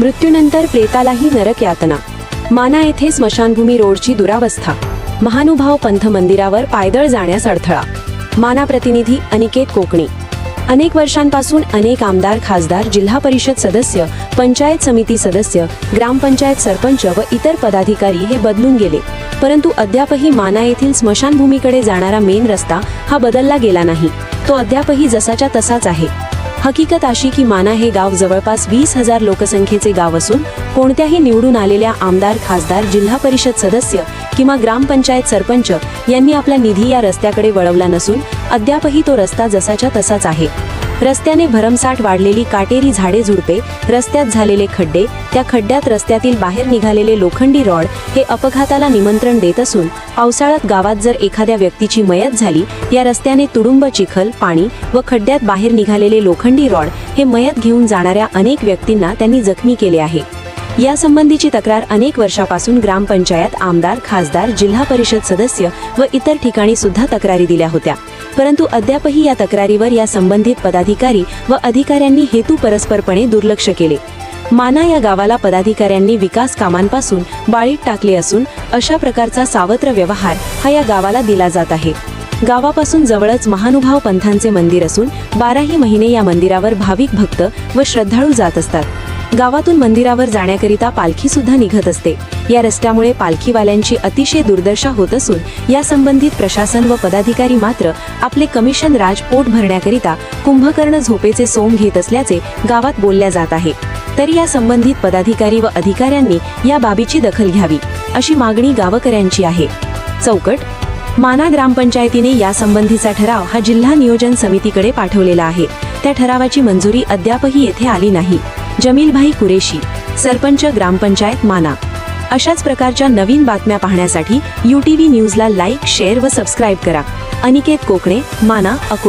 मृत्यूनंतर प्रेतालाही नरक यातना. माना येथे स्मशानभूमी रोडची दुरावस्था. महानुभाव पंथ मंदिरावर पायदळ जाण्यास अडथळा. माना प्रतिनिधी अनिकेत कोकणी. अनेक वर्षांपासून अनेक आमदार खासदार जिल्हा परिषद सदस्य पंचायत समिती सदस्य ग्रामपंचायत सरपंच व इतर पदाधिकारी हे बदलून गेले. परंतु अद्यापही माना येथील स्मशानभूमीकडे जाणारा मेन रस्ता हा बदलला गेला नाही. तो अद्यापही जसाच्या तसाच आहे. हकीकत अशी की माना हे गाव जवळपास वीस हजार लोकसंख्येचे गाव असून कोणत्याही निवडून आलेल्या आमदार खासदार जिल्हा परिषद सदस्य किंवा ग्रामपंचायत सरपंच यांनी आपला निधी या रस्त्याकडे वळवला नसून अद्यापही तो रस्ता जसाच्या तसाच आहे. रस्त्याने भरमसाठ वाढलेली काटेरी झाडे झुडपे रस्त्यात झालेले खड्डे त्या खड्ड्यात रस्त्यातील बाहेर निघालेले लोखंडी रॉड हे अपघाताला निमंत्रण देत असून पावसाळ्यात गावात जर एखाद्या व्यक्तीची मयत झाली या रस्त्याने तुडुंब चिखल पाणी व खड्ड्यात बाहेर निघालेले लोखंडी रॉड हे मयत घेऊन जाणाऱ्या अनेक व्यक्तींना त्यांनी जखमी केले आहे. यासंबंधीची तक्रार अनेक वर्षापासून ग्रामपंचायत आमदार खासदार जिल्हा परिषद सदस्य व इतर ठिकाणी सुद्धा तक्रारी दिल्या होत्या. परंतु अद्यापही या तक्रारीवर या संबंधित पदाधिकारी व अधिकाऱ्यांनी हेतू परस्परपणे दुर्लक्ष केले. माना या गावाला पदाधिकाऱ्यांनी विकास कामांपासून बाळीत टाकले असून अशा प्रकारचा सावत्र व्यवहार हा या गावाला दिला जात आहे. गावापासून जवळच महानुभाव पंथांचे मंदिर असून बाराही महिने या मंदिरावर भाविक भक्त व श्रद्धाळू जात असतात. गावातून मंदिरावर जाण्याकरिता पालखी सुद्धा निघत असते. या रस्त्यामुळे पालखीवाल्यांची अतिशय दुर्दशा होत असून या संबंधित प्रशासन व पदाधिकारी मात्र आपले कमिशन राज पोट भरण्याकरिता कुंभकर्ण झोपेचे सोंग घेत असल्याचे गावात बोलल्या जात आहे. तरी या संबंधित पदाधिकारी व अधिकाऱ्यांनी या बाबीची दखल घ्यावी अशी मागणी गावकऱ्यांची आहे. चौकट माना ग्रामपंचायतीने यासंबंधीचा ठराव हा जिल्हा नियोजन समितीकडे पाठवलेला आहे. त्या ठरावाची मंजुरी अद्यापही येथे आली नाही. जमीलभाई कुरेशी सरपंच ग्रामपंचायत माना. अशाच प्रकारच्या नवीन बातम्या पाहण्यासाठी यू टी व्ही न्यूजला लाईक शेअर व सबस्क्राईब करा. अनिकेत कोकणे माना अकोला.